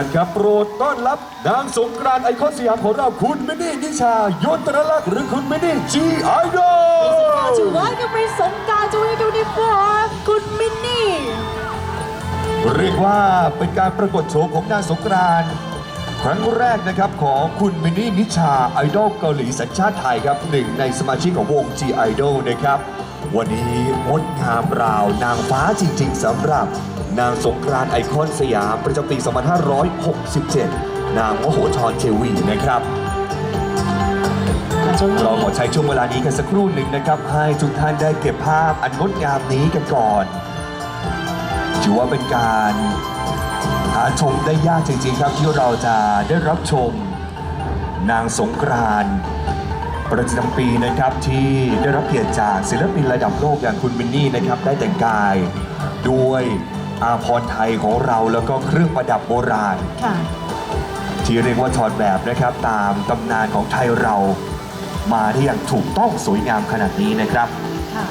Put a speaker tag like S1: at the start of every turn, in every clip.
S1: ทุกท่านครับโปรดต้อนรับนางสงกรานต์ไอคอนสยามของเราคุณมินนี่นิชายนตรลักษณ์หรือคุณมินนี่จีไอดอล
S2: To welcome Miss Songkar 2024คุณมินนี่
S1: เรียกว่าเป็นการปรากฏโฉมของนางสงกรานต์ครั้งแรกนะครับของคุณมินนี่นิชาไอดอลเกาหลีสัญชาติไทยครับหนึ่งในสมาชิกของวง G Idol นะครับ วันนี้งดงามราวนางฟ้าจริงๆสำหรับ นางสงกรานไอคอนสยามประจำปี 2567 นางมโหธรเทวีนะครับเราขอใช้ช่วงเวลานี้กันสักครู่หนึ่งนะครับ ให้ทุกท่านได้เก็บภาพอันงดงามนี้กันก่อน ถือว่าเป็นการหาชมได้ยากจริงๆครับที่เราจะได้รับชม นางสงกรานต์ประจำปีนะครับที่ได้รับเกียรติจากศิลปินระดับโลกอย่างคุณมินนี่นะครับ ได้แต่งกายด้วย อาภรณ์ไทยของเราแล้วก็เครื่องประดับโบราณ
S2: ค่ะ
S1: ที่เรียกว่าถอดแบบนะครับตามตำนานของไทยเรามาได้อย่างถูกต้องสวยงามขนาดนี้นะครับ
S2: ค่ะ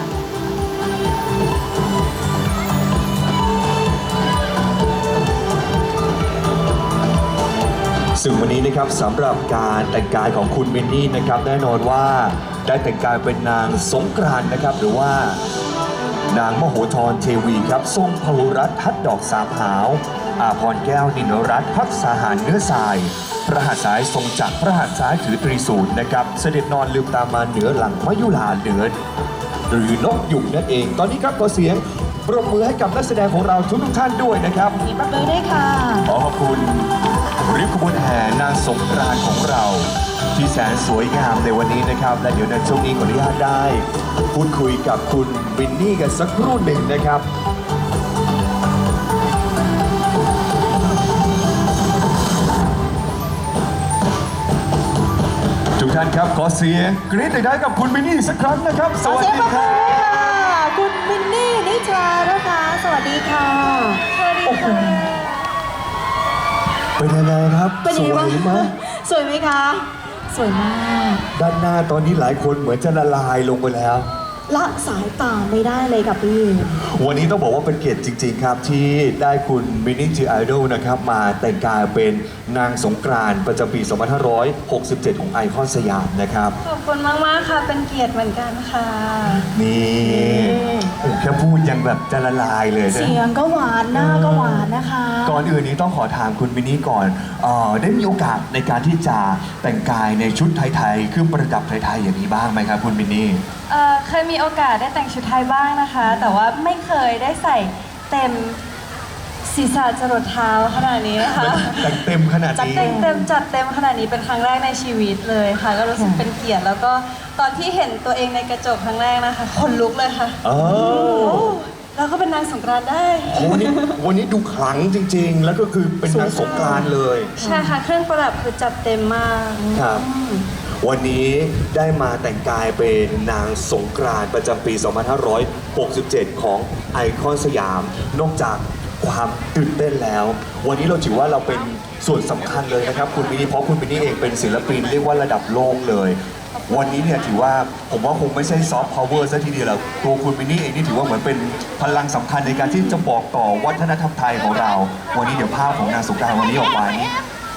S1: ซึ่งวันนี้นะครับสำหรับการแต่งกายของคุณมินนี่นะครับ แน่นอนว่าได้แต่งกายเป็นนางสงกรานต์นะครับ หรือว่า นางมโหธรเทวีครับทรงพหุรัตน์ทัดดอกสามหาว อาพรแก้วนินรัตน์พักษาหารเนื้อทรายพระหัตถ์ซ้ายทรงจักรพระหัตถ์ซ้ายถือตรีสูตรนะครับ เสด็จนอนลืมตามาเหนือหลังมยุลาเหนือหรือนกยุงนั่นเอง ตอนนี้ครับขอเสียงปรบมือให้กับนักแสดงของเราทุกๆท่านด้วยนะครับ
S2: มีปรบมือด้วยค่ะ
S1: ขอขอบคุณริบขบวนแห่นางสงกรานต์ของเรา ที่แสนสวยงามในวันนี้นะครับ และเดี๋ยวในช่วงนี้ขออนุญาตได้ พูดคุยกับคุณบินนี่กันสักครู่หนึ่งนะครับทุกท่านครับขอเสียงกรี๊ดได้กับคุณบินนี่สักครั้งนะครับส
S2: ขอ
S1: วัส
S2: เสียง
S1: ดี
S2: ปรบ
S1: ค
S2: มื
S1: รั
S2: อบด้วยค่ะคุณมินนี่นิชานะคะ สวัสดีค่ะ
S1: โอ้โหเป็นยังไงครับ
S2: เป็น
S1: ส
S2: ยังไง
S1: ว
S2: บ้าง
S1: ยมาก
S2: สวยไหมคะ สวยมาก
S1: ด้านหน้าตอนนี้หลายคนเหมือนจะละลายลงไปแล้ว
S2: ละสายตาไม่ได้เลยกับพี่
S1: วันนี้ต้องบอกว่าเป็นเกียรติจริง ๆ ครับ ที่ได้คุณมินิจีไอดอลนะครับ มาแต่งกายเป็นนางสงกรานต์ประจำปี 2567 ของไอคอนสยามนะครับ
S3: ขอบคุณมาก ๆ ค่ะ เป็นเกียรติเหมือนกันค่ะ
S1: นี่โอ้แค่พูดยังแบบจะละลายเลยนะ
S2: เสียงก็หวานหน้าก็หวานนะคะ
S1: ก่อนอื่นนี้ต้องขอถามคุณมินิก่อนเออได้มีโอกาสในการที่จะแต่งกายในชุดไทยๆเครื่องประดับไทยๆอย่างนี้บ้างไหมครับคุณมินิ
S3: เอ่อเคยมีโอกาสได้แต่งชุดไทยบ้างนะคะ แต่ว่าไม่เคยได้ใส่เต็มศีรษะจรดเท้าขนาดนี้นะคะ
S1: แต่งเต็มขนาด
S3: จัด
S1: นี้
S3: เต็มเต็มจัดเต็มขนาดนี้เป็นครั้งแรกในชีวิตเลยค่ะ ก็รู้สึกเป็นเกียรติ แล้วก็ตอนที่เห็นตัวเองในกระจกครั้งแรกนะคะขนลุกเลยค่ะ
S1: อ๋อ
S3: โอ้เราก็เป็นนางสงกรานต์ได้
S1: วันนี้วันนี้ดูขลังจริง ๆ แล้วก็คือเป็นนางสงกรานต์เลย
S3: ใช่ค่ะ เครื่องประดับคือจัดเต็มมาก
S1: ครับ วันนี้ได้มาแต่งกายเป็นนางสงกรานต์ประจำปี 2567 ของไอคอนสยาม นอกจากความตื่นเต้นแล้ว วันนี้เราถือว่าเราเป็นส่วนสำคัญเลยนะครับ คุณมินี่เพราะคุณมินี่เองเป็นศิลปินเรียกว่าระดับโลกเลย วันนี้เนี่ยถือว่าผมว่าคงไม่ใช่ซอฟต์พาวเวอร์ซะทีเดียวแล้วตัวคุณมินี่เองนี่ถือว่าเหมือนเป็นพลังสำคัญในการที่จะบอกต่อวัฒนธรรมไทยของเรา วันนี้เดี๋ยวภาพของนางสงกรานต์วันนี้ออกไป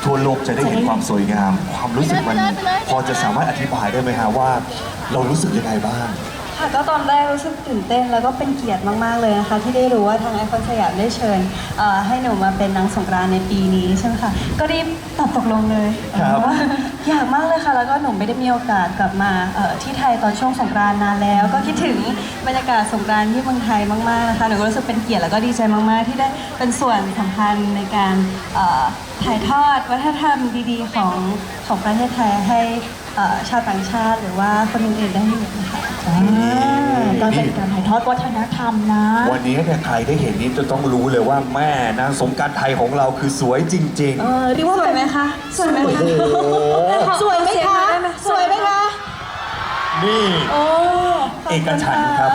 S1: ทั่วโลกจะได้เห็นความสวยงาม ความรู้สึกมัน พอจะสามารถอธิบายได้ไหมฮะว่า เรารู้สึกยังไงบ้าง
S3: ค่ะก็ตอนแรกรู้สึกตื่นเต้นแล้วก็เป็นเกียรติมาก ๆ เลยนะคะ ที่ได้รู้ว่าทางไอคอนสยามได้เชิญเอ่อให้หนูมาเป็นนางสงกรานต์ในปีนี้ใช่ไหมคะก็รีบตอบตกลงเลย
S1: ครับ
S3: เพาะว่า อยากมากเลยค่ะ แล้วก็หนูไม่ได้มีโอกาสกลับมาเอ่อที่ไทยตอนช่วงสงกรานต์นานแล้ว ก็คิดถึงบรรยากาศสงกรานต์ที่เมืองไทยมากๆนะคะหนูก็รู้สึกเป็นเกียรติแล้วก็ดีใจมากๆ ที่ได้เป็นส่วนสำคัญในการเอ่อถ่ายทอดวัฒนธรรมดีๆ ของของประเทศไทยให้เอ่อชาวต่างชาติ หรือว่าคนอื่นๆได้เห็นนะคะ
S2: อ่า ก็เป็นการถ่ายทอดวัฒนธรรมนะ
S1: วันนี้เนี่ยใครได้เห็นนี้จะต้องรู้เลยว่าแม่นางสงกรารไทยของเราคือสวยจริง
S2: เออเรียกว่า
S3: สวยไหมคะ สวยไหม
S1: ๆโอ้
S3: คะ
S1: โห
S2: สวยไหมคะ สวยไหมคะ
S1: นี่
S2: โอ้
S1: เอกฉันท์ครับ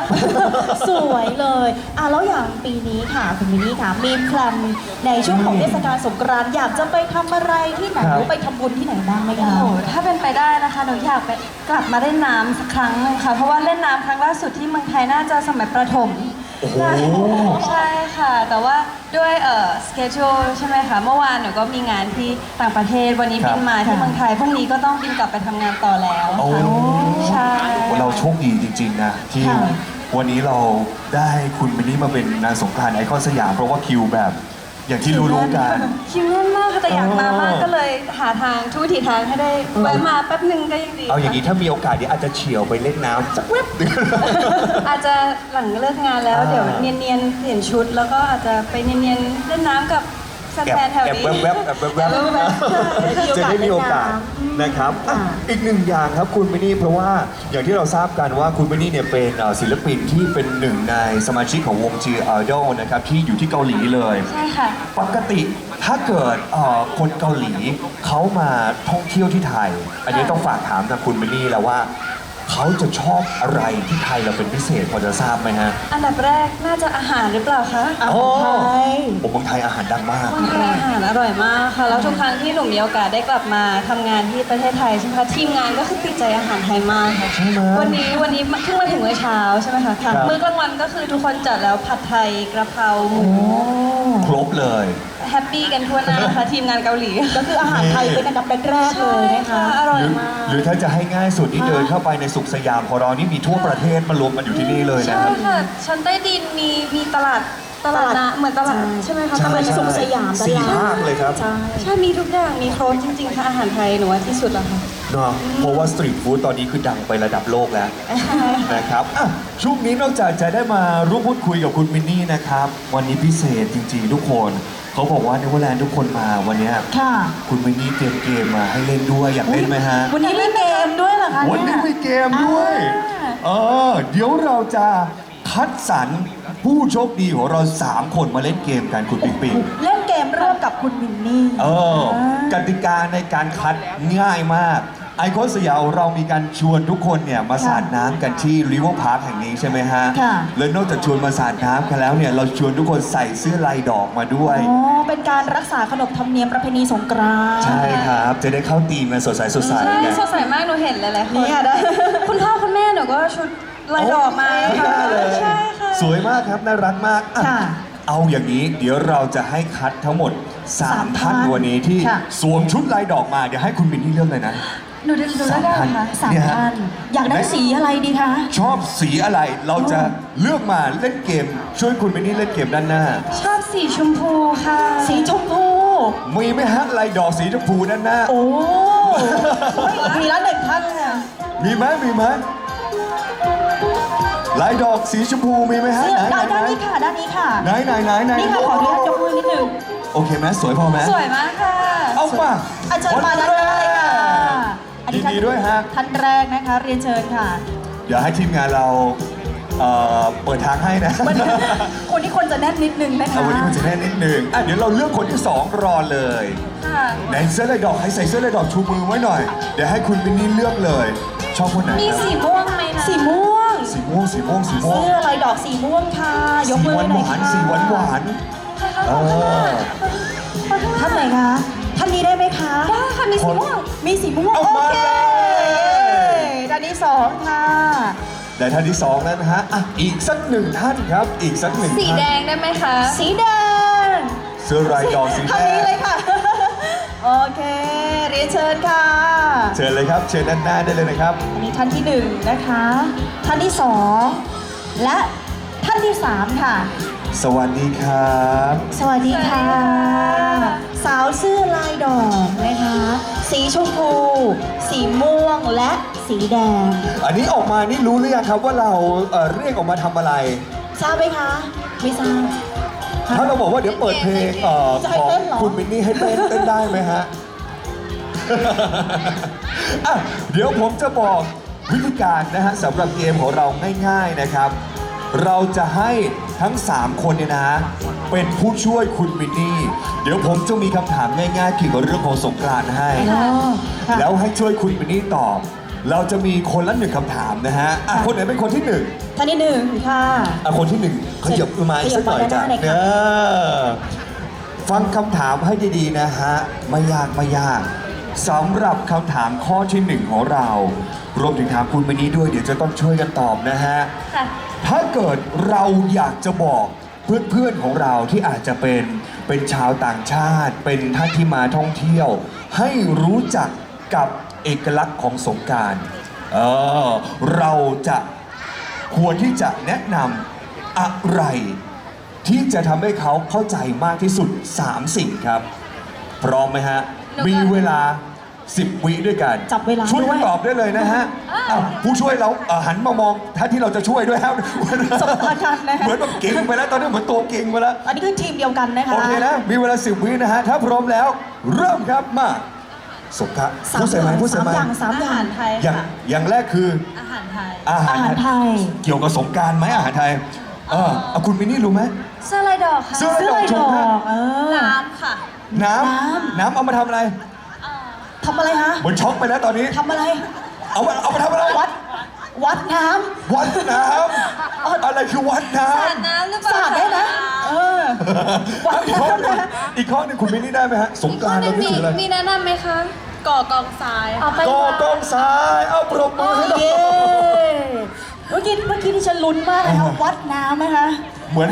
S2: สวยเลยอะแล้วอย่างปีนี้ค่ะคุณมินนี่ค่ะมีแพลนในช่วงของเทศกาลสงกรานต์อยากจะไปทำอะไรที่ไหน
S1: ครับ
S2: หรือไปทำบุญที่ไหนบ้างไหม
S3: โอ้
S2: คะ
S3: โหถ้าเป็นไปได้นะคะหนูอยากไปกลับมาเล่นน้ำสักครั้งหนึงค่ะ เพราะว่าเล่นน้ำครั้งล่าสุดที่เมืองไทยน่าจะสมัยประถม
S1: โอ้โห
S3: ใช่ค่ะค่ะ แต่ว่าด้วยเอ่อสเกจ e ใช่ไหมคะ เมื่อวานหนูก็มีงานที่ต่างประเทศ วันนี้
S1: ครับ
S3: บินมาที่เมืองไทย พรุ่งนี้ก็ต้องบินกลับไปทำงานต่อแล้ว
S1: โอ้
S3: ค่ะใช่
S1: เราโชคดีจริง ๆ นะ ที่
S2: ค่ะ
S1: วันนี้เราได้คุณมินนี่มาเป็นนางสงกรานต์ไอคอนสยามเพราะว่าคิวแบบ อย่างที่รู้ๆกัน
S3: คิวแน่นมากค่ะแต่อยากมามาก
S1: เออ
S3: ก็เลยหาทางทุกวิถีทางให้ได้แวะมาแป๊บหนึ่งก็ยังดี
S1: เอาอย่างนี้ถ้ามีโอกาสเดี๋ยวอาจจะเฉียวไปเล่นน้ำสักแวบหนึง
S3: อาจจะหลังเลิกงานแล้ว
S1: อ่า
S3: เดี๋ยวเนียนๆเปลี่ยนชุด แล้วก็อาจจะไปเนียนๆเล่นน้ำกับ แฟ
S1: แอบ
S3: นๆแถว
S1: แอบ
S3: นี้
S1: แวบๆแอบแวบ
S3: แอบแวบๆ
S1: ๆจะได้มีโอกาสนะครับอะอีกหนึ่งอย่างครับคุณมินนี่เพราะว่าอย่างที่เราทราบกันว่าคุณมินนี่เนี่ยเป็นเอ่อศิลปินที่เป็นหนึ่งในสมาชิกของวง G Idol นะครับที่อยู่ที่เกาหลีเลย
S3: ใช่ค่ะ
S1: ปกติถ้าเกิดเอ่อคนเกาหลีเขามาท่องเที่ยวที่ไทย อันนี้ต้องฝากถามทางคุณมินนี่แล้วว่า เขาจะชอบอะไรที่ไทยเราเป็นพิเศษพอจะทราบไหมฮะ
S3: อันดับแรกน่าจะอาหารหรือเปล่าคะ
S2: อาหารไทย
S1: ผมเมืองไทยอาหารดังมาก
S3: คนไทยอาหารอร่อยมากค่ะ แล้วทุกครั้งที่หนูมีโอกาสได้กลับมาทำงานที่ประเทศไทยใช่ไหมคะทีมงานก็คือติดใจอาหารไทยมากค่ะ
S1: ใช่ไหม
S3: วันนี้วันนี้เพิ่งมาถึงเมื่อเช้าใช่ไหมคะ
S1: ครับ
S3: มื้อกลางวันก็คือทุกคนจัดแล้วผัดไทยกระเพราหมู
S1: ครบเลย
S3: แฮปปี้กันทั่วหน้าค่ะทีมงานเกาหลี
S2: ก็คืออาหารไทยเป็นอันดับแรกๆเลยนะคะ
S3: อร่อ
S1: ห
S3: ย
S1: รือ
S3: มาก
S1: หรือถ้าจะให้ง่ายสุดที่เดินเข้าไปในสุขสยามของเรานี่มีทั่วประเทศมารวมกันอยู่ที่นี่เลยนะ
S3: ใช่
S1: ครับ
S3: ค่ะ ชั้นใต้ดินมีมีตลาดตลาดนะเหมือนตลาดใช่ไหมคะ
S1: ใช่
S3: ตลาด
S2: เป็นสุขสยาม
S1: สี่
S2: ตลาด
S1: ภาคเลยครับ
S2: ใช่
S3: ใช่มีทุกอย่างมีครบจริงๆค่ะอาหารไทยหนูว่าที่สุดแล้วค่ะ
S1: เนาะเพราะว่าสตรีทฟู้ดตอนนี้คือดังไประดับโลกแล้วนะครับอะช่วงนี้นอกจากจะได้มาร่วมพูดคุยกับคุณมินนี่นะครับ วันนี้พิเศษจริงๆทุกคน เขาบอกว่าในวันแลนด์ทุกคนมาวันเนี้ย
S2: ค่ะ
S1: คุณมินนี่เตรียมเกมมาให้เล่นด้วยอยากเล่นไหมฮะ
S2: วันนี้มีเกมด้วยเหรอคะ
S1: วันนี้
S2: เย
S1: มีเกมด้วย
S2: อ่า
S1: เออ เดี๋ยวเราจะคัดสรรผู้โชคดีของเรา 3 คนมาเล่นเกมกันคุณปิงปิง
S2: เล่นเกมร่วมกับคุณมินนี่
S1: เออกติกาในการคัดง่ายมาก ไอคอนสยามเรามีการชวนทุกคนเนี่ยมาสาดน้ำกันที่ริเวอร์พาร์คแห่งนี้ใช่ไหมฮะ
S2: ค่ะ
S1: แล้วนอกจากชวนมาสาดน้ำกันแล้วเนี่ยเราชวนทุกคนใส่เสื้อลายดอกมาด้วย
S2: อ๋อ เป็นการรักษาขนบธรรมเนียมประเพณีสงกรานต์
S1: ใช่ครับ จะได้เข้าตีมกันสดใสสดใส
S3: ใช่
S1: ไง
S3: สดใสมากหนูเห็นหลายๆคน
S2: เนี่ยได้
S3: คุณพ่อคุณแม่หนูก็ชุดลายดอกมา
S1: ไม่น่าเลย
S3: ใช่ค่ะ
S1: สวยมากครับน่ารักมากอะ
S2: ค่ะ
S1: เอาอย่างนี้เดี๋ยวเราจะให้คัดทั้งหมด
S2: สาม
S1: 3 ท่าน
S2: ท่าน
S1: วันนี้ที่
S2: ค่ะ
S1: สวมชุดลายดอกมา เดี๋ยวให้คุณบินที่เลือกเลยนะ
S3: หนูดูดูแล้วได้เหรอคะ
S2: สาม
S1: เนี่ยฮะ
S2: ท่านอยากได้สีอะไรดีคะ
S1: ชอบสีอะไรเราจะเลือกมาเล่นเกม ช่วยคุณบินนี่เล่นเกมด้านหน้า
S3: ชอบสีชมพูค่ะ
S2: สีชมพู
S1: มีไหมฮะลายดอกสีชมพูด้านหน้า
S2: โอ้มีละหนึ่งท่านเนี่ย
S1: มีไหมมีไหมลายดอกสีชมพูมีไหมฮะ
S2: เสื้อ
S1: ไหน
S2: ด้าน
S1: ไหน
S2: ด้านนี้ค่ะด้านนี้ค่ะ
S1: ไหนไหนไหนไหน
S2: นี่ค่ะขออนุญาตยกมือนิดนึง
S1: โอเคไหมสวยพอไหม
S3: สวยมากค่ะ
S1: เอามา
S2: อาเชิญมาด้านหน้าเลยค่ะ อัน
S1: ยิ
S2: นี้
S1: น
S2: ท่าน
S1: ดีด้วยฮะ
S2: ท่านแรกนะคะ เรียนเชิญค่ะ
S1: เดี๋ยวให้ทีมงานเราเอ่อเปิดทางให้นะ
S2: มันคนที่คนจะแน่นนิดนึงนะคะ
S1: เอาวันนี้มันจะแน่นิดนึงอะเดี๋ยวเราเลือกคนที่สองรอเลย
S3: ค่ะ
S1: ไหนเสื้อลายดอกใครใส่เสื้อลายดอกชูมือไว้หน่อย เดี๋ยวให้คุณวินนี่เลือกเลย ชอบคนไหน
S3: มี
S1: ครับ
S3: สีม่วงไหมนะ
S2: สีม่วง
S1: สีม่วงสีม่วงสีม่วง
S2: เสื้อลายดอกสีม่วงค่ะ ยก
S1: สี
S2: มือ
S1: หวาน
S2: หน่
S1: ห
S2: อยวา
S1: น
S2: ค่ะ
S1: สีหวานหวานเออ
S2: ท่านไหนคะ ท่านนี้ได้ไหมคะ
S3: ได้ค่ะ มีสีม่วง
S2: มีสีม่วง
S1: เอา
S2: โอ
S1: มา
S2: เค
S1: เลย
S2: ด้านที่สองค่ะ
S1: แต่ท่านที่สองแล้วนะฮะอะอีกสักหนึ่งท่านครับ อีกสักหนึ่ง
S3: สี
S1: ท่าน
S3: แดงได้ไหมคะ
S2: สีแดง
S1: เสื้อลายดอกสี
S2: ทา
S1: แด
S2: งนี้
S1: ง
S2: เลยค่ะ โอเค เรียนเชิญค่ะ
S1: เชิญเลยครับ เชิญด้านหน้าได้เลยนะครับ
S2: อันนี้ท่านที่หนึ่งนะคะ ท่านที่สองและท่านที่สามค่ะ
S1: สวัสดีครับ
S2: สวัสดีค่ะ
S3: สวัสดีค่ะ
S2: สาวเสื้อ สีม่วงและสีแดง
S1: อันนี้ออกมานี่รู้หรือยังครับว่าเราเอ่อเรียกออกมาทำอะไร
S2: ทราบไหมคะ ไม่ทราบ
S1: ถ้าเราบอกว่าเดี๋ยวเปิดเพลงเอ่อ
S2: จะให้
S1: ของ
S2: เต้นเหรอ
S1: คุณมินนี่ให้เต้นเต้นได้ไหมฮะ อะเดี๋ยวผมจะบอกวิธีการนะฮะสำหรับเกมของเราง่าย ๆนะครับ เราจะให้ทั้ง 3 คนเนี่ยนะฮะเป็นผู้ช่วยคุณมินนี่ เดี๋ยวผมจะมีคำถามง่ายๆเกี่ยวกับเรื่องของสงกรานต์ให้
S2: อ๋อค่ะ
S1: แล้วให้ช่วยคุณมินนี่ตอบ เราจะมีคนละหนึ่งคำถามนะฮะอะคนไหนเป็นคนที่หนึ่ง
S2: ท่านที่หนึ่งค่ะ
S1: อะคนที่หนึ่งขยับมาอีกสักหน่อยจ้ะ
S2: ขยับมาด้านหน้าหน่อย
S1: เน
S2: ค่ะ
S1: อฟังคำถามให้ดีๆนะฮะไม่ยากไม่ยากสำหรับคำถามข้อที่หนึ่งของเรา รวมถึงถามคุณมินนี่ด้วยเดี๋ยวจะต้องช่วยกันตอบนะฮะ
S3: ค่ะ
S1: ถ้าเกิดเราอยากจะบอกเพื่อนๆของเราที่อาจจะเป็นเป็นชาวต่างชาติ เป็นท่านที่มาท่องเที่ยว ให้รู้จักกับเอกลักษณ์ของสงกรารเออเราจะควรที่จะแนะนำอะไร ที่จะทำให้เขาเข้าใจมากที่สุด 3 สิ่งครับ พร้อมไหมฮะ มีเวลา 10 วิด้วยกัน
S2: จับเวลา
S1: ช่วย
S2: ด้วย
S1: ตอบได้เลยนะฮะอ้าวผู้ช่วยเราเอ่อหันมามองท่านที่เราจะช่วยด้วยครับ
S2: สมพันธ์กันนะคะ
S1: เหมือนแบบเก่งไปแล้วตอนนี้เหมือนตัวเก่งไปแล้ว
S2: อันนี้คือทีมเดียวกันนะคะ
S1: โอเคนะ มีเวลา10วินะฮะ ถ้าพร้อมแล้ว เริ่มครับมาสมครับ
S2: สาม
S1: ผู้เสียไหม
S2: อย่าง
S1: ผู้เสีย
S2: สาม
S1: ไหม
S2: อย่างสาม
S3: อา
S2: อย่า
S3: หางรไทย
S1: อย่าง
S3: ค่ะ
S1: อย่างแรกคือ
S3: อาหารไทย
S1: อาหาร
S2: อาหารไทย
S1: เกี่ยวกับสงกรารไหมอาหารไทยเออเอาคุณมินนี่รู้ไหม
S3: เสื้อลายดอกค่ะ
S1: เสื้อ
S2: เสื้อลายดอกเออ
S3: น้ำค่ะ
S1: น้
S2: น้ำ
S1: น้ำเอามาทำอะไร
S2: ทำอะไรฮะ
S1: เหมือนช็อกไปแล้วตอนนี้
S2: ทำอะไร
S1: เอามาเอามาทำอะไร
S2: วัด วัดน้ำ
S1: วัดน้ำอะไรคือวัดน้
S3: สาดำน้ำหรือเปล่า
S2: สาดได้นะเออ วัด
S1: อีกข้อห
S2: น้ำ
S1: นึ่ง
S2: นะ
S1: อีกข้อหนึ่งคุณมินนี่ได้ไหมฮะ สงกรารเราคิดถึงอะไร
S3: มีแนะนำไหมคะ ก่อกองทรายเอาไป
S1: กอกองซ้าย เอาปรบมือให้หน่อย
S2: เย้เมื่อกี้เมื่อกี้ที่ฉันลุ้นมากเลยค่ะวัดน้ำนะคะ
S1: เหมือน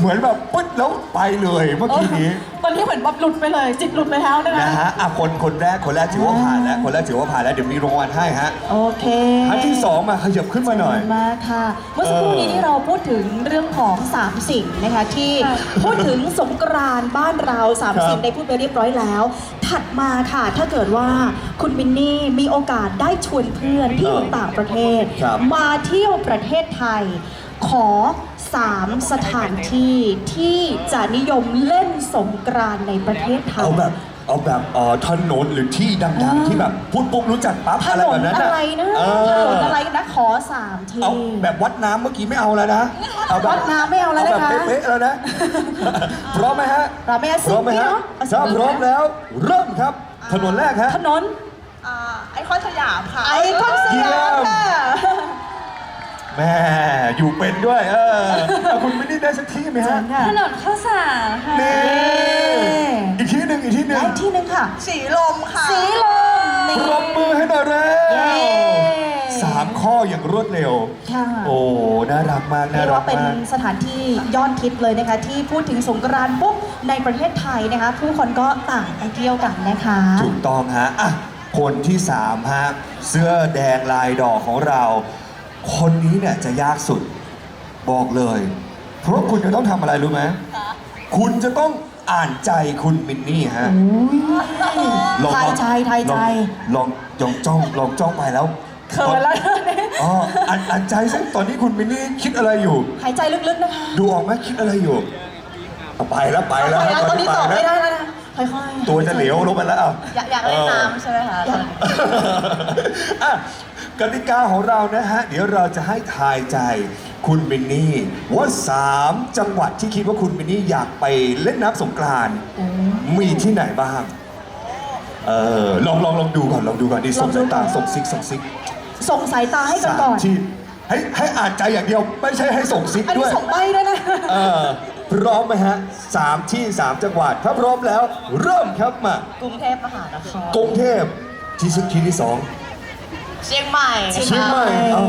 S1: เหมือนแบบปึ๊ดแล้วไปเลยเมื่อกี้นี้
S2: ตอนนี้เหมือนแบบหลุดไปเลย จิตหลุดไปแล้วนะคะ
S1: นะฮะอะคนคนแรกคนแรกถือว่าผ่านแล้ว คนแรกถือว่าผ่านแล้วเดี๋ยวมีรางวัลให้ฮะ
S2: โอเค
S1: ท่านที่สองมาขยับขึ้นมาหน่อย
S2: ขบคุณมากค่ะ เมื่อสักครู่นี้ที่เราพูดถึงเรื่องของ 3 สิ่งนะคะที่พูดถึงสงกรานต์บ้านเรา
S1: ครับ
S2: 3สิ่งได้พูดไปเรียบร้อยแล้ว ถัดมาค่ะ ถ้าเกิดว่าคุณมินนี่มีโอกาสได้ชวนเพื่อนที่อยู่ต่างประเทศ
S1: ครับ
S2: มาเที่ยวประเทศไทย ขอ 3 สถานที่ที่จะนิยมเล่นสงกรานต์ในประเทศไทย
S1: เอาแบบเอาแบบเอ่อถนนหรือที่ดัง
S2: อ่า
S1: ๆที่แบบพูดปุ๊บรู้จักปั๊บ
S2: ถ
S1: อะไร
S2: น
S1: แบ
S2: น
S1: บนั้น
S2: อะไรนะ
S1: เอ
S2: ถ
S1: อน
S2: นอะไรนะขอสามที
S1: เอาแบบวัดน้ำเมื่อกี้ไม่เอาแล้วนะเอาแบบ
S2: วัดน้ำไม่เอาแล้วนะคะ
S1: แบบเป๊ะๆแล้วนะ พร้อมไหมฮะ
S2: พร้อมไหมฮะ
S1: พร้อมไหมฮะ
S2: สิบวิเนอะเอาสิบ
S1: ถ้า
S2: วินะ
S1: พร้อมแล้วเริ่มครับ ถนนแรกฮะ
S2: ถนน
S3: อ่าไอคอนสยามค่ะ
S2: ไอคอนสยามค่ะ
S1: แม่อยู่เป็นด้วยเออเอาคุณไม่ได้ได้สักที่ไหมฮะ
S2: ค่ะ
S3: ถนนข้าวสารค่ะ
S1: นี่อีกที่หนึ่งอีกที่หนึ่
S2: และ
S1: ง
S2: อีกที่หนึ่งค่ะ
S3: สีลมค่ะ
S2: สีลมนี่
S1: ปรบมือให้หน่อยเร็
S2: เย้
S1: วสามข้ออย่างรวดเร็ว
S2: ค่ะ
S1: โอ้ น่ารักมาก
S2: เรี
S1: น่าย
S2: ก
S1: รั
S2: ว่ากเป็น
S1: มาก
S2: สถานที่ยอดฮิตเลยนะคะ ที่พูดถึงสงกรานต์ปุ๊บในประเทศไทยนะคะ ผู้คนก็ต่างไปเที่ยวกันนะคะ
S1: ถูกต้องฮะอะคนที่สามฮะเสื้อแดงลายดอกของเรา คนนี้เนี่ยจะยากสุดบอกเลย เพราะคุณจะต้องทำอะไรรู้ไหมคุณจะต้องอ่านใจคุณมินนี่ฮะลอง
S2: ทายใจทายใจ
S1: ลองลองจ้องลองจ้องไปแล้ว
S2: เขินแล้ว
S1: อ๋ออ่านอ่านใจซิตอนนี้คุณมินนี่คิดอะไรอยู่
S2: หายใจลึกๆนะคะ
S1: ดูออกไหมคิดอะไรอยู่เอาไปแล้วไปแล้ว
S2: ไปแล้วตอนนี้ตอบ
S1: ป
S2: ไม่
S1: แล้ว
S2: ได้แล้วนะค่อยๆ
S1: ตัวจะเหลวลงไปแล้วอะ
S3: อยากอยากเล่นน้ำใช่ไหมคะ
S2: อยา ก
S1: อะกติกาของเรานะฮะ เดี๋ยวเราจะให้ทายใจคุณมินนี่ว่าสามจังหวัดที่คิดว่าคุณมินนี่อยากไปเล่นน้ำสงกรานต์มีที่ไหนบ้าง เออลองลองลองดูก่อนลองดูก่อนดิส่งสายตาส่งซิกส่งซิก
S2: ส่งสายตาให้กัน
S1: สาม
S2: ก่อน
S1: ที่ให้ให้อ่านใจอย่างเดียว ไม่ใช่ให้ส่งซิก
S2: อัน
S1: ด้
S2: นี้
S1: วย
S2: ส่งใบด้วยนะ
S1: เออพร้อมไหมฮะสามที่สามจังหวัดถ้าพร้อมแล้ว เริ่มครับมาก
S3: รุงเทพมหานคร
S1: กรุงเทพที่สุดที่ที่สอง
S3: เชียงใหม่
S2: เชียง
S1: เชียงใหม่เอา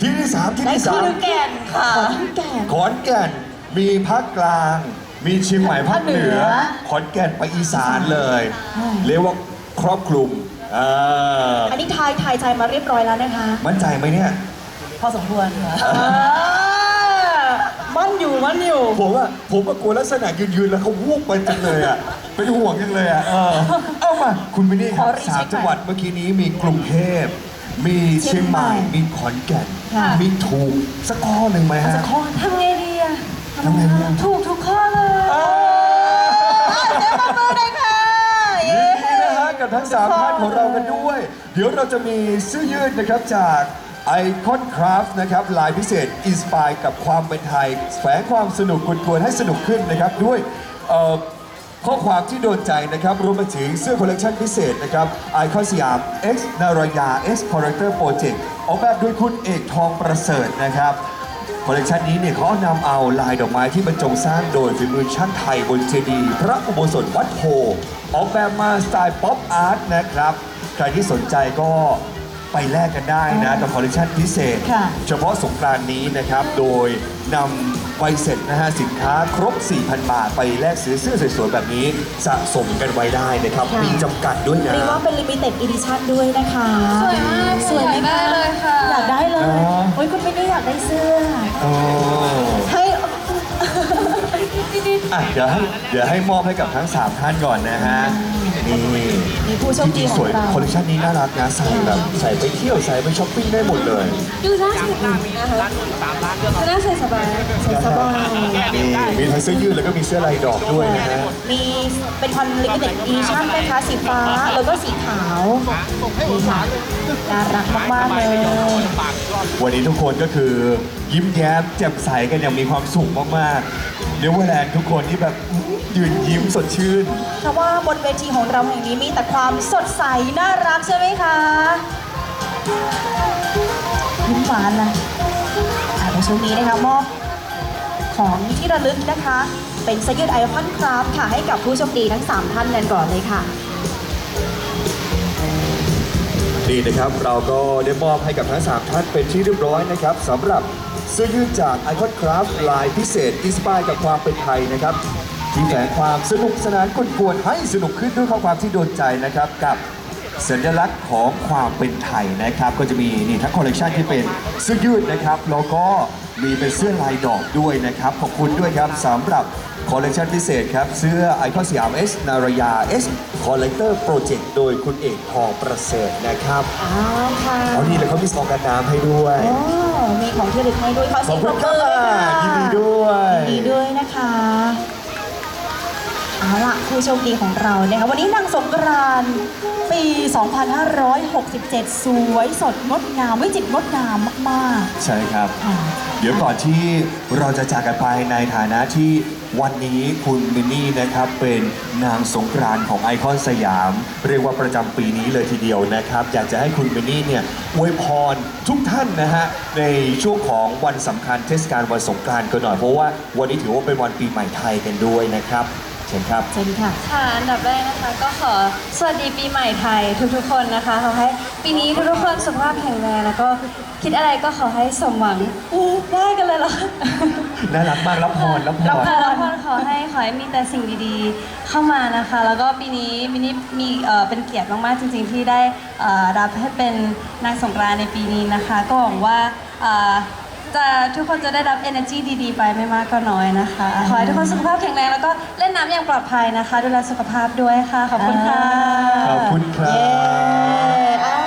S1: ที่ที่สามที่
S2: และ
S1: ที่
S2: ที่
S1: สาม
S2: หนึ่ง
S3: แก่นค่ะ
S2: ขอนแก่น
S1: ขอนแก่นมีภาคกลาง มีเชียงใหม่ภาคเหนือ
S2: ภาคเหนือ
S1: ขอนแก่นไปอีสานเลย
S2: ใช่
S1: เรียกว่าครอบคลุมอ่า
S2: อันนี้ทายทายใจมาเรียบร้อยแล้วนะคะ
S1: มั่นใจไหมเนี่ย
S3: พอสมควรค่ะ
S2: อ่ามั่นอยู่มั่นอยู่
S1: ผมว่าผมว่ากลัวลักษณะยืนๆแล้วเขาวูบไปจังเลยอะ เป็นห่วงจังเลยอะเออเอามาคุณมินนี่ครับ
S2: ขอรีเช็ค
S1: สามจังหวัดเมื่อกี้นี้มีกรุงเทพ มีเชียงใหม่
S2: เชียงใหม่
S1: มีขอนแก่น
S2: ค่ะ
S1: มีถูกสักข้อหนึ่งไหมฮะ
S2: จะข้อ
S3: ทำไงดีอะ
S1: ทำไงดีอะ
S3: ถูกทุกข้อเลย
S1: อ่า
S2: เสียงปรบมือเลยค่ะ
S1: ยินดีนะฮะกับทั้งสามท่านของเรากันด้วย เดี๋ยวเราจะมีเสื้อยืดนะครับจากไอคอนคราฟนะครับ ลายพิเศษอินสปายกับความเป็นไทย แฝงความสนุกกวนๆให้สนุกขึ้นนะครับ ด้วยเอ่อ ข้อความที่โดนใจนะครับรวมไปถึงเสื้อคอลเลกชันพิเศษนะครับไอคอนสยาม X นารยา X Character Project ออกแบบโดยคุณเอกทองประเสริฐนะครับคอลเลกชันนี้เนี่ยเขานำเอาลายดอกไม้ที่บรรจงสร้างโดยฝีมือช่างไทยบนเจดีย์พระอุโบสถวัดโพออกแบบมาสไตล์ป๊อปอาร์ตนะครับ ใครที่สนใจก็ ไปแลกกันได้นะกับคอลเลคชันพิเศษ
S2: ค่ะ
S1: เฉพาะสงกรานต์นี้นะครับ โดยนำใบเสร็จนะฮะสินค้าครบ 4,000 บาท ไปแลกซื้อเสื้อสวยๆแบบนี้สะสมกันไว้ได้นะครับ
S2: ค่ะ
S1: มีจำกัดด้วยนะ
S2: เรียกว่าเป็น limited edition ด้วยนะคะ
S3: สวยมาก
S2: สวยไหม
S3: อยากได้
S2: คะ
S3: เลยค่ะ
S2: อยากได้เลย
S1: อ๋อ
S2: โอ้ยคุณไม่ได้อยากได้เสื้อ
S1: โอ้
S2: ให้
S1: อะเดี๋ยวให้เดี๋ยวให้มอบให้กับทั้ง3ท่านก่อนนะฮะนี่
S2: มีผู้โชค
S1: จ
S2: ดี
S1: ริงๆ
S2: ข
S1: ส
S2: อ
S1: วย
S2: งเรา
S1: คอลเลคชันนี้น่ารักนะใส่แบบใส่ไปเที่ยวใส่ไปช้อปปิ้งได้หมดเลย
S3: ดูน่าใส่นะคะจะน่าใส่สบาย
S2: ใส่สบาย
S1: นี่มีทั้งเสื้อยืดแล้วก็มีเสื้อลายดอกด้วยนะฮะ
S2: มีเป็นพัน limited edition นะคะสีฟ้าแล้วก็สีขาวนี่ค่ะน่ารักมากๆเลย
S1: วันนี้ทุกคนก็คือยิ้มแย้มแจ่มใสกันอย่างมีความสุขมากๆ เรียกว่าแลนด์ทุกคนที่แบบยืนยิ้มสดชื่น
S2: เพราะว่าบนเวทีของเราแห่งนี้มีแต่ความสดใส น่ารักใช่ไหมคะยิ้มหวานนะอะในช่วงนี้นะคะมอบของที่ระลึกนะคะ เป็นเสื้อยืดไอคอนคราฟค่ะให้กับผู้โชคดีทั้ง 3 ท่านกันก่อนเลยค่ะ
S1: นี่นะครับเราก็ได้มอบให้กับทั้ง 3 ท่านเป็นที่เรียบร้อยนะครับสำหรับ เสื้อยืดจาก Icon Craft ลายพิเศษอินสปายกับความเป็นไทยนะครับที่แฝงความสนุกสนานกวนๆให้สนุกขึ้นด้วยข้อความที่โดนใจนะครับกับสัญลักษณ์ของความเป็นไทยนะครับ ก็จะมีนี่ทั้งคอลเลกชันที่เป็นเสื้อยืดนะครับแล้วก็มีเป็นเสื้อลายดอกด้วยนะครับ ขอบคุณด้วยครับสำหรับคอลเลกชันพิเศษครับ เสื้อไอคอนสยาม S นารายา S Collector Project โดยคุณเอกทองประเสริฐนะครับ
S2: อ้าวค่ะ
S1: อ๋อนี่เลยเขามีซองกันน้ำให้ด้วย
S2: โอ้มีของที่ระลึกให้ด้วยขอ
S1: ข
S2: เสี
S1: อยบ
S2: งป
S1: คุ
S2: ร
S1: ณ
S2: บ
S1: ค
S2: มื
S1: รั
S2: อเลยค่ะ
S1: บยินดีด้วย
S2: ยินดีด้วยนะคะเอาล่ะผู้โชคดีของเรานะคะวันนี้นางสงกรานต์ปี 2567 สวยสดงดงาม วิจิตรงดงามมาก
S1: ใช่ครับ
S2: ๆค่ะ
S1: เดี๋ยวก่อนที่เราจะจากกันไปในฐานะที่ วันนี้คุณมินนี่นะครับเป็นนางสงกรานต์ของไอคอนสยาม เรียกว่าประจำปีนี้เลยทีเดียวนะครับ อยากจะให้คุณมินนี่เนี่ยอวยพรทุกท่านนะฮะในช่วงของวันสำคัญเทศกาลวันสงกรานต์กันหน่อยเพราะว่าวันนี้ถือว่าเป็นวันปีใหม่ไทยกันด้วยนะครับ เชิญครับ
S2: เชิญค่ะ
S3: ค่ะอันดับแรกนะคะก็ขอสวัสดีปีใหม่ไทยทุกๆ คนนะคะขอให้ปีนี้ทุกๆคนสุขภาพแข็งแรงแล้วก็คิดอะไรก็ขอให้สมหวังอู้ได้กันเลยเหรอ
S1: น่ารักมากรับพรรับพ
S3: แล้ว
S1: ร
S3: ค่ะแล้วพรขอให้ขอให้มีแต่สิ่งดีๆเข้ามานะคะ แล้วก็ปีนี้มินิมีเอ่อเป็นเกียรติมากๆจริง ๆ ที่ได้เอ่อรับให้เป็นนางสงกรานต์ในปีนี้นะคะ ก็หวังว่าเอ่อ จะทุกคนจะได้รับ energy ดีๆ ไปไม่มากก็น้อยนะคะ ขอให้ทุกคนสุขภาพแข็งแรงแล้วก็เล่นน้ำอย่างปลอดภัยนะคะ ดูแลสุขภาพด้วยค่ะ ขอบคุณค่ะ
S1: ขอบคุณครั
S2: เย้
S1: บ
S2: อ้าว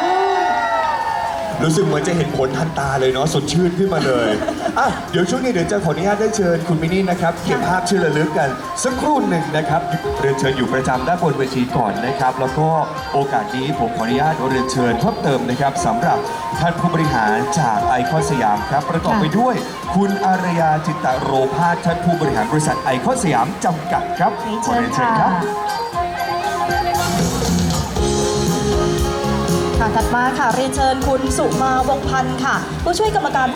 S1: รู้สึกเหมือนจะเห็นผลทันตาเลยเนาะสดชื่นขึ้นมาเลย อะเดี๋ยวช่วงนี้เดี๋ยวจะขออนุญาตได้เชิญคุณมินนี่นะครับเก็บภาพชื่อระลึกกัน สักครู่หนึ่งนะครับเรียนเชิญอยู่ประจำด้านบนเวทีก่อนนะครับ แล้วก็โอกาสนี้ผมขออนุญาตเรียนเชิญเพิ่มเติมนะครับสำหรับท่านผู้บริหารจากไอคอนสยามครับ ประกอบไปด้วย คุณอารยาจิตตโรภาสท่านผู้บริหารบริษัทไอคอนสยามจำกัดครับ
S2: เรียน
S1: ขอ
S2: เชิญ
S1: เรียนเชิญ
S2: ค่ะ
S1: ครับ
S2: ค่ะถัดมาค่ะเรียนเชิญคุณสุมาวงพันธ์ค่ะ ผู้ช่วยกรรมการผู้